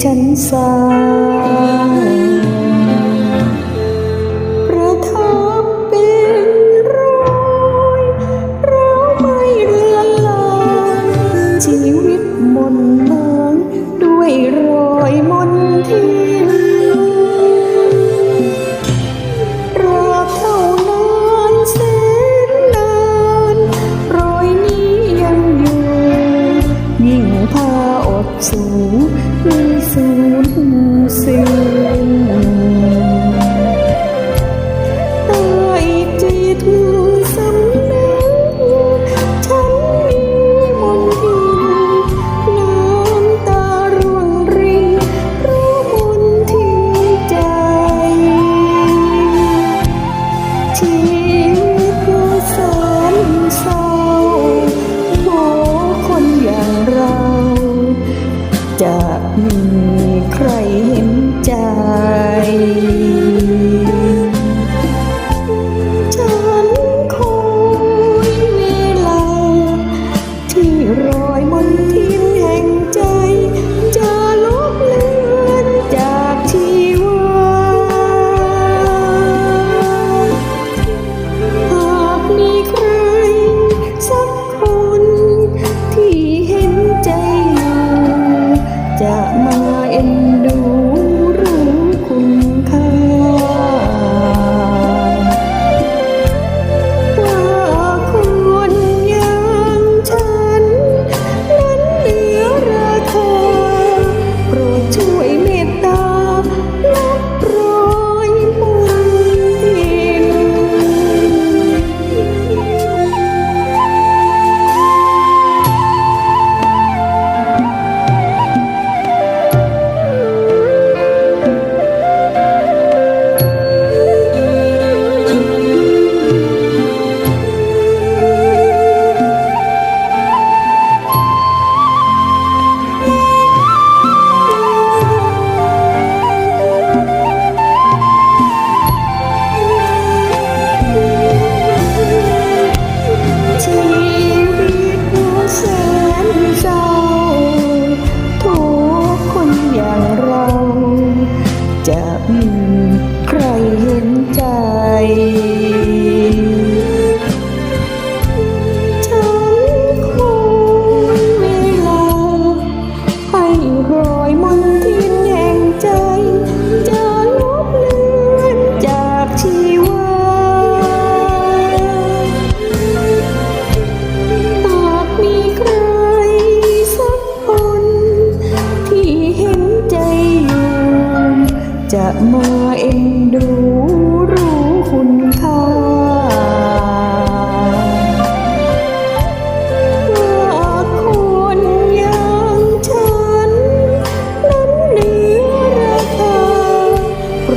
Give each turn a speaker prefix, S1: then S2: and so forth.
S1: chân xa. ใครเห็นใจ จะมาเอ็นดูรู้คุณค่าว่าคนอย่งฉัน นั้นเหนือราคาโปร